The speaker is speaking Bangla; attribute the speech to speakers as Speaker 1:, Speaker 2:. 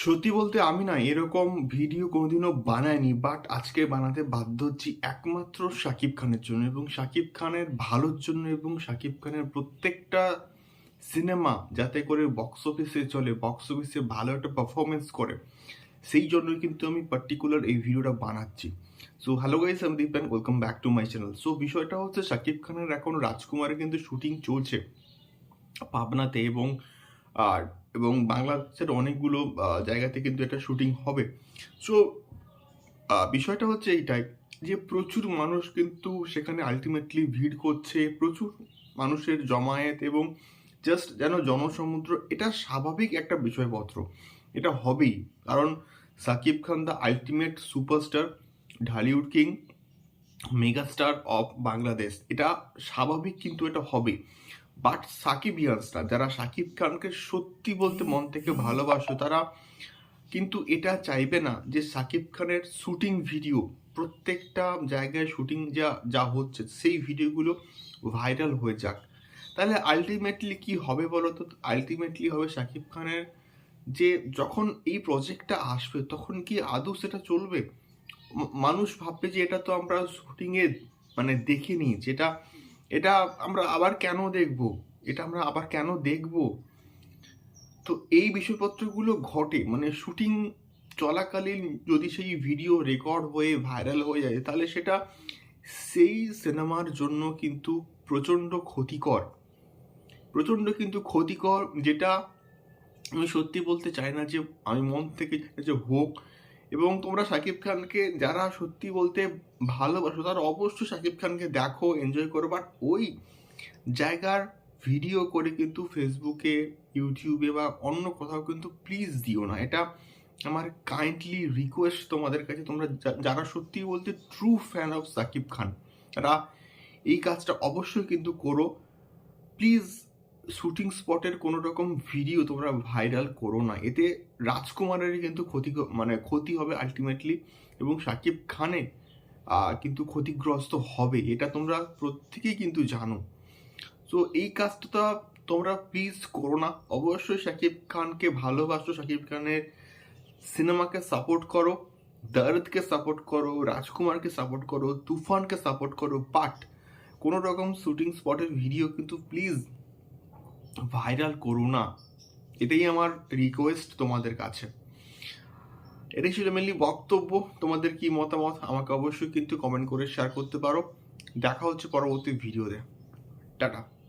Speaker 1: সত্যি বলতে আমি না এরকম ভিডিও কোনোদিনও বানাইনি বাট আজকে বানাতে বাধ্য হচ্ছি একমাত্র শাকিব খানের জন্য এবং শাকিব খানের ভালোর জন্য এবং শাকিব খানের প্রত্যেকটা সিনেমা যাতে করে বক্স অফিসে চলে বক্স অফিসে ভালো একটা পারফরমেন্স করে, সেই জন্যই কিন্তু আমি পার্টিকুলার এই ভিডিওটা বানাচ্ছি। সো হ্যালো গাইস আমি Deep welcome back to my channel so বিষয়টা হচ্ছে শাকিব খানের এখন রাজকুমারের কিন্তু শুটিং চলছে পাবনাতে এবং আর এবং বাংলাদেশের অনেকগুলো জায়গাতে কিন্তু এটা শুটিং হবে। সো বিষয়টা হচ্ছে এইটাই যে প্রচুর মানুষ কিন্তু সেখানে আলটিমেটলি ভিড় করছে, প্রচুর মানুষের জমায়েত এবং জাস্ট যেন জনসমুদ্র, এটা স্বাভাবিক একটা বিষয়পত্র। এটা হবেই, কারণ Shakib Khan the ultimate superstar Dhallywood king megastar of Bangladesh এটা স্বাভাবিক কিন্তু এটা হবে বাট সাকিবিয়ান্সরা যারা সাকিব খানকে সত্যি বলতে মন থেকে ভালোবাসো, তারা কিন্তু এটা চাইবে না যে সাকিব খানের শুটিং ভিডিও, প্রত্যেকটা জায়গায় শুটিং যা যা হচ্ছে, সেই ভিডিওগুলো ভাইরাল হয়ে যাক। তাহলে আলটিমেটলি কি হবে বলো তো আলটিমেটলি হবে সাকিব খানের যে যখন এই প্রজেক্টটা আসবে, তখন কি আদৌ সেটা চলবে? মানুষ ভাববে যে এটা তো আমরা শুটিংয়ে মানে দেখিনি, যেটা এটা আমরা আবার কেন দেখব? এটা আমরা আবার কেন দেখব? তো এই বিষয়পত্রগুলো ঘটে মানে শুটিং চলাকালীন যদি সেই ভিডিও রেকর্ড হয়ে ভাইরাল হয়ে যায়, তাহলে সেটা সেই সিনেমার জন্য কিন্তু প্রচণ্ড ক্ষতিকর। প্রচণ্ড কিন্তু ক্ষতিকর যেটা আমি সত্যি বলতে চাই না যে, আমি মন থেকে যে হোক এবং তোমরা শাকিব খানকে যারা সত্যি বলতে ভালোবাসো, তারা অবশ্যই শাকিব খানকে দেখো এনজয় করো। বাট ওই জায়গার ভিডিও করে কিন্তু ফেসবুকে ইউটিউবে বা অন্য কোথাও কিন্তু প্লিজ দিও না। এটা আমার কাইন্ডলি রিকোয়েস্ট তোমাদের কাছে। তোমরা যারা সত্যি বলতে true fan of Shakib Khan, তারা এই কাজটা অবশ্যই কিন্তু করো। প্লিজ শুটিং স্পটের কোনো রকম ভিডিও তোমরা ভাইরাল করো না। এতে রাজকুমারেরই কিন্তু ক্ষতি মানে ক্ষতি হবে আলটিমেটলি এবং সাকিব খানে কিন্তু ক্ষতিগ্রস্ত হবে, এটা তোমরা প্রত্যেকেই কিন্তু জানো। তো এই কাজটা তোমরা প্লিজ করো না। অবশ্যই শাকিব খানকে ভালোবাসো শাকিব খানের সিনেমাকে সাপোর্ট করো, দর্দকে সাপোর্ট করো, রাজকুমারকে সাপোর্ট করো, তুফানকে সাপোর্ট করো বাট কোনো রকম শুটিং স্পটের ভিডিও কিন্তু প্লিজ ভাইরাল করো না। এটাই আমার রিকোয়েস্ট তোমাদের কাছে। এটাই ছিল মেনলি বক্তব্য। তোমাদের কি মতামত আমাকে অবশ্যই কিন্তু কমেন্ট করে শেয়ার করতে পারো। দেখা হচ্ছে পরবর্তী ভিডিওতে টাটা।